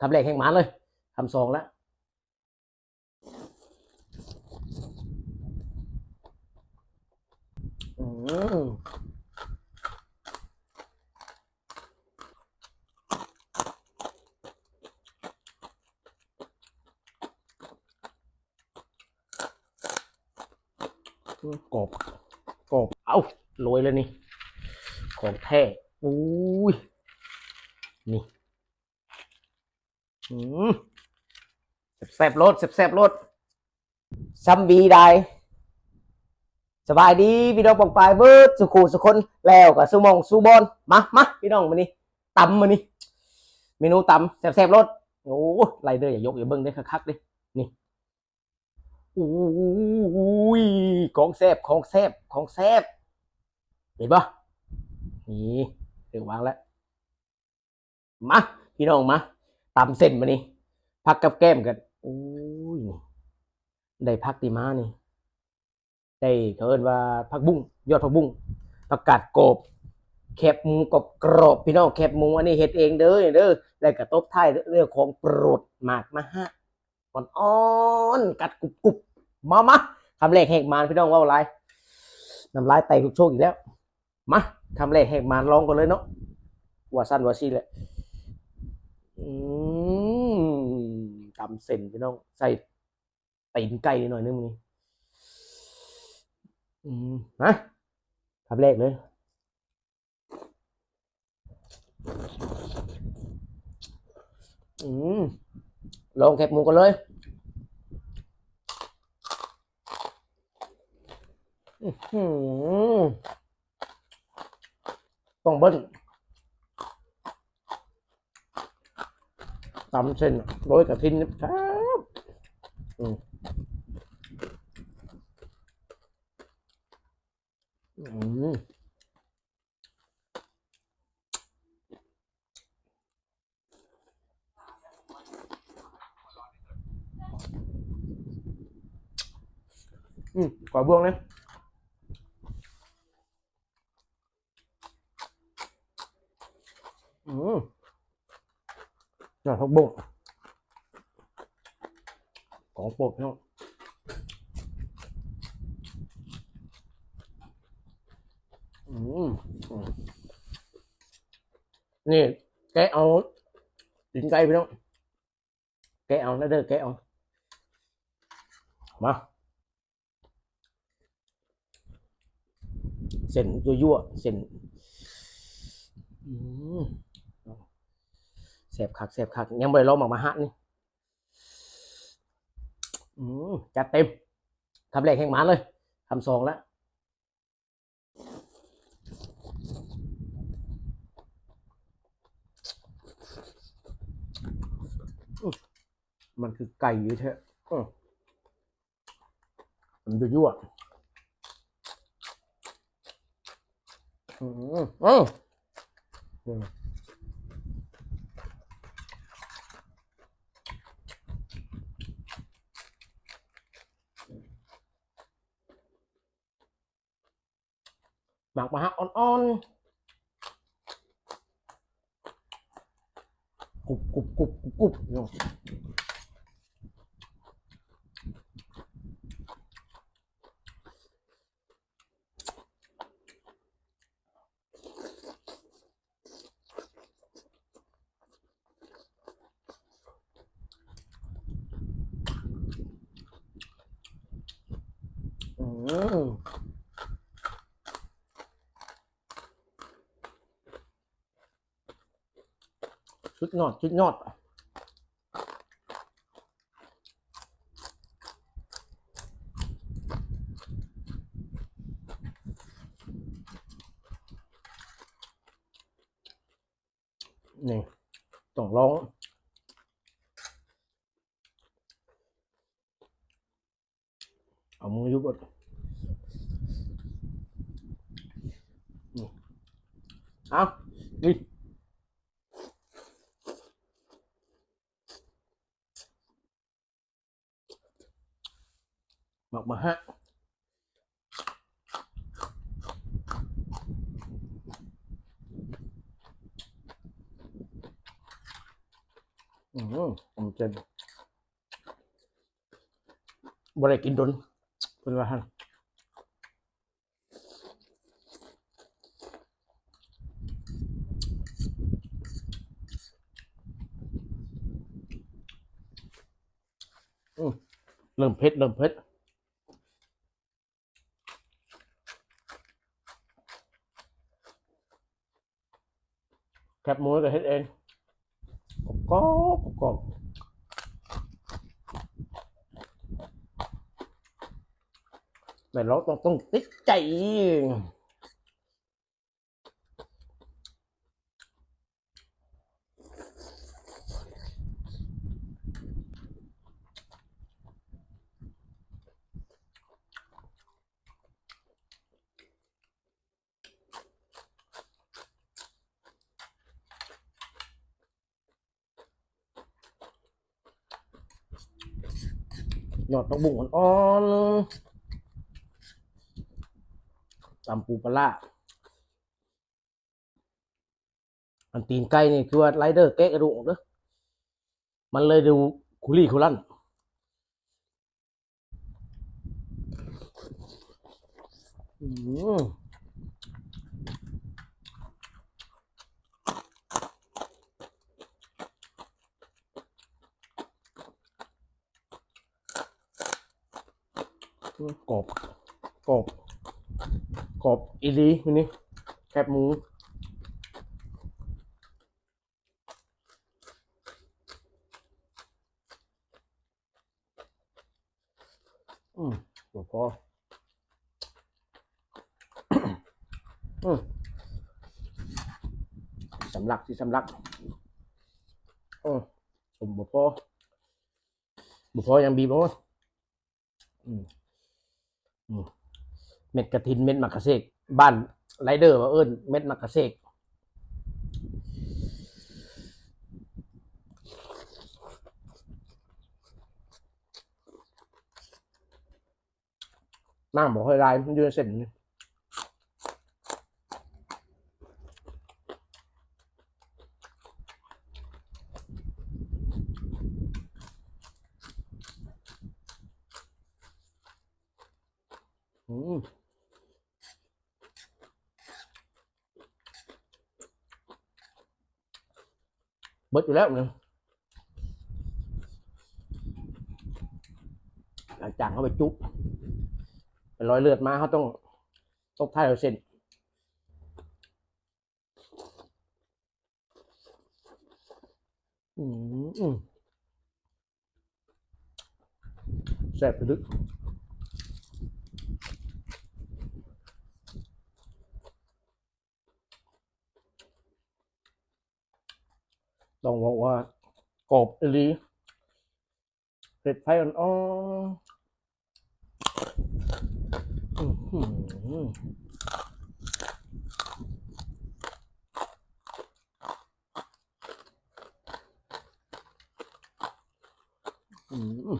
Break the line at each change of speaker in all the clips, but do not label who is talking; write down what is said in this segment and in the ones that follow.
คำแรกแห่งหมาเลยคำสองแล้วอืมกบกบเอาโรยเลยนี่ ของแท้อุ้ย นี่อืม แซ่บรสแซ่บรสซัมบีได้สบายดีพี่น้องปองปายเบิร์ดสุขูสุคนแล้วกับสุมองสุบอลมามาพี่น้องมานี่ตำมานี่เมนูตำแซ่บๆรสโอ้ไรเดอร์อย่ายกอย่าเบิ้งได้คักๆดินี่อุ้ยของแซบของแซบของแซบเห็นปะนี่ถึงวางแล้วมาพี่น้องมา ตำเส้นมานี่พักกับแก้มกันโอ้ยได้พักดีมานี่ได้เขาเอิ้นว่าผักบุ้งยอดผักบุ้งผักกาดโกบแคบหมูกรอบกรอบพี่น้องแคบหมูอันนี้เฮ็ดเองเด้อเด้อแล้วก็ตบท้ายเรื่องของโปรดหมากมาฮะอ่อนอ่อนกัดกรุบกรุบมามาคำแรกแหกมานพี่น้องว่าอะไรน้ำลายไตทุกโชคอีกแล้วมาคำแรกแหกมานลองกันเลยเนาะว่าสั้นว่าซีแหละ อืมตำเส้นพี่น้องใส่ตีนไก่หน่อยนึงนี่อืมนะคำแรกเลยอืมลองแคบหมูกันเลยต้องเบิ้ล ตำเส้นโรยกระทินครับอืมอืมอืมกว่าบวงเลยอืม ยอดผักบุ้งของโปรดพี่น้องอืมอืมนี่แกะเอาตีนไก่พี่น้องแกะเอาแล้วเด้อแกะเอามาเส้นยั่วยั่วๆเส้นอืม เสียบคักเสียบคักยังไม่ได้ลองหมากมาฮะนี่อืมจัดเต็มคำแรกแห่งหมาเลยคำสองแล้วมันคือไก่ยู่เถอะอื้มันดูยั่วอืมอืม หมักมาฮะอ่อนๆกรุบกรุบกรุบกรุบกรุบเนาะอืม ชุด ยอดชุดยอดนี่ต้องลองเอามือยุบก่อนนี่เอานี่ หมักมาฮะอืมผมจะบ่ได้กินดนเป็นว่าหั่นอืมเริ่มเผ็ดเริ่มเผ็ด แคบหมูก็เฮ็ดเองกรอบกรอบแต่เราต้องต้องติดใจ หยอดผักบุ้งอ่อนๆตำปูปลาอันตีนไก่นี่คือว่าไรเดอร์แกะกระดูกออกเด้อมันเลยดูคุรี่คุลั่นอืม กรอบกรอบกรอบอีหลีมินี่แคบหมูอืมหลวงพ่ออืมสำลักที่สำลักอืมสมบุพอบุพอยังบีบมั้งอืม เม็ดกระถินเม็ดมักกะเสกบ้านไรเดอร์ว่าเอิ้นเม็ดมักกะเสกน้ำบอกให้ลายมันยืนเส้นนี่ อืมเบิดอยู่แล้วเนี่ยหลังจากเขาไปจุ๊บเป็นรอยเลือดมาเขาต้องตบท้ายเอาเส้นอืมอืมแซ่บลึก ต้องบอกว่ากรอบอีหลีเผ็ดไฟอ่อนอืม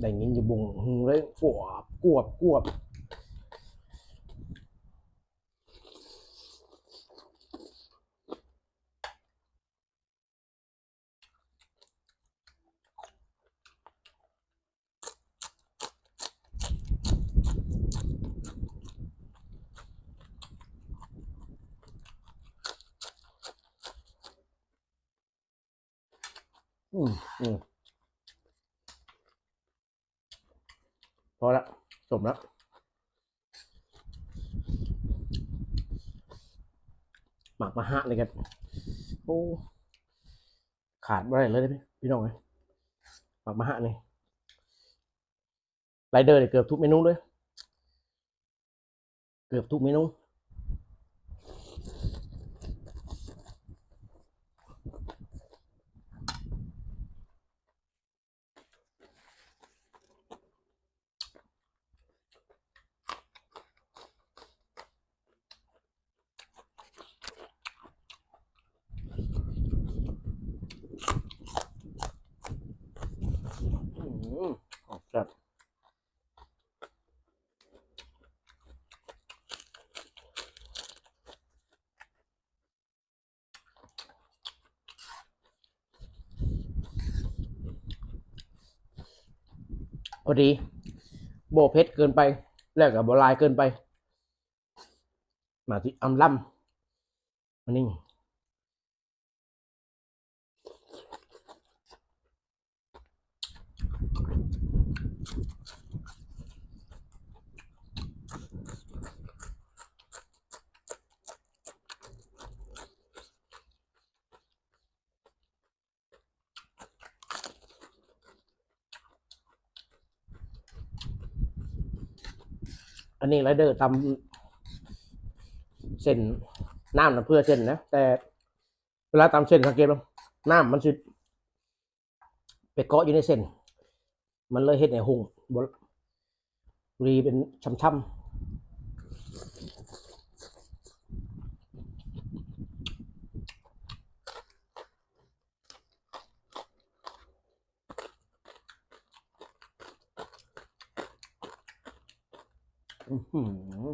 ได้ยินอยู่บุงเลยกวบกวบกวบ อืมอืมพอละจบแล้วหมักมาฮะเลยกันโอ้ขาดไม่ได้เลยพี่น้องเลยหมักมาฮะนี่ไรเดอร์เกือบทุกเมนูเลย เกือบทุกเมนู อืมครับ พอดี โบเพชรเกินไป แล้วกับโบลายเกินไป มาที่อำล่ำมานี่ นนี้ไรเดอร์ทำเส้นน้ำนะเพื่อเส้นนะ แต่เวลาตำเส้นสังเกตไหมน้ำมันสิไปเกาะอยู่ในเส้น มันเลยเห็ดในหุ่งบรีเป็นช้ำๆอื้อหือ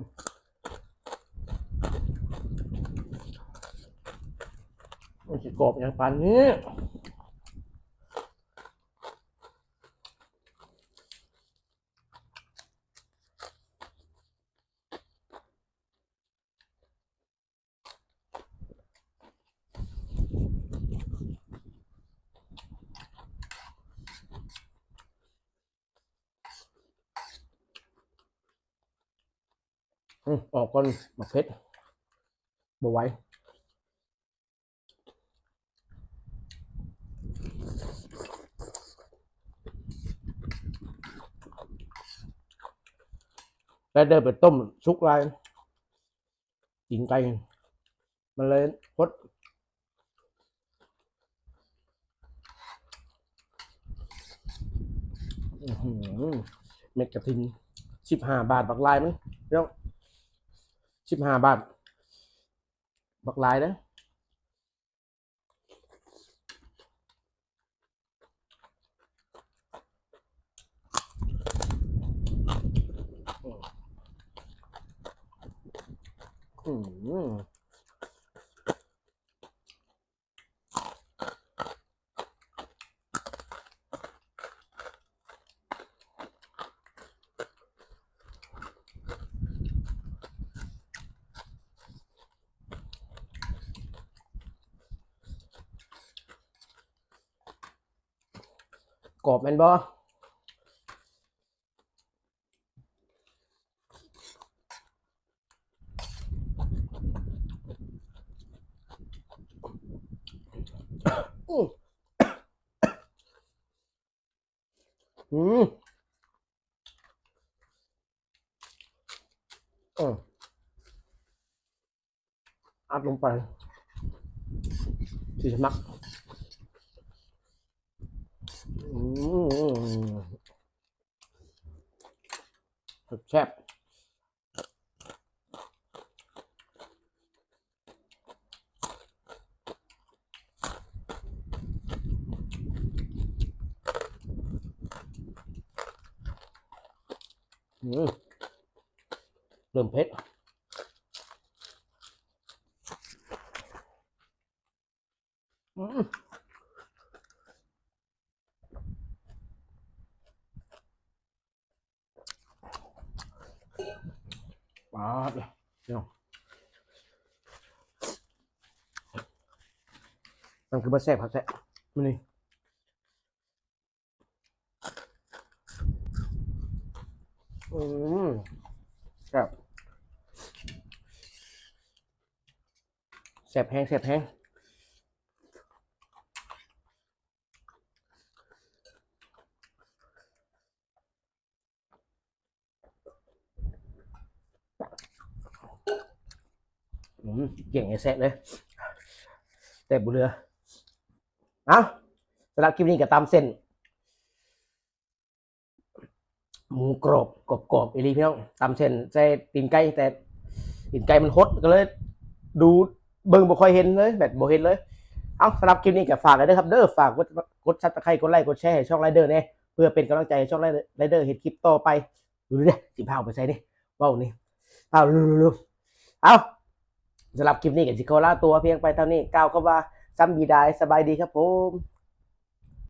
มันสิก รอบอย่างปานนี้ออกก่อนหมักเพชรบ่ไหว แล้วเดินไปต้มซุกไรกินไก่มันเลยพดเม็ดกระทิงสิบห้าบาทบักลายมั้ยเดี๋ยวสิบห้าบาทบักลายนะอืม กรอบแมนบออืมอ๋ออัดลงไปสีสมัก อืม แซ่บเริ่มเผ็ดอืม ปาดเลยเดี๋ยวมัน คือมาแซ่บครับแซ่บมันนี่อืมแซ่บแซ่บแห้งแซ่บแห้งอืมเก่งไอ้แซ่บเลย แต่บุเรือ เอาสำหรับคลิปนี้ก็ตามเส้น หมูกรอบกรอบกรอบอีลีพี่น้องตามเส้นใส่ตีนไก่แต่ตีนไก่มันฮดก็เลย ดูเบิ่งบ่ค่อยเห็นเลยแบบบ่เห็นเลยเอาสำหรับคลิปนี้ก็ฝากเลยนะครับเด้อฝากกดกดซับสไครต์กดไลค์กดแชร์ให้ช่องไรเดอร์เนี่ยเพื่อเป็นกำลังใจช่องไรเดอร์เห็นคลิปต่อไปดูดิสิบห้าไปใส่นี่ว้าวนี่เอาลุๆๆเอาสำหรับคลิปนี้ก็สิขอล่าตัวเพียงไปเท่านี้ก้าวเข้ามา ซ้ำบีดายสบายดีครับผม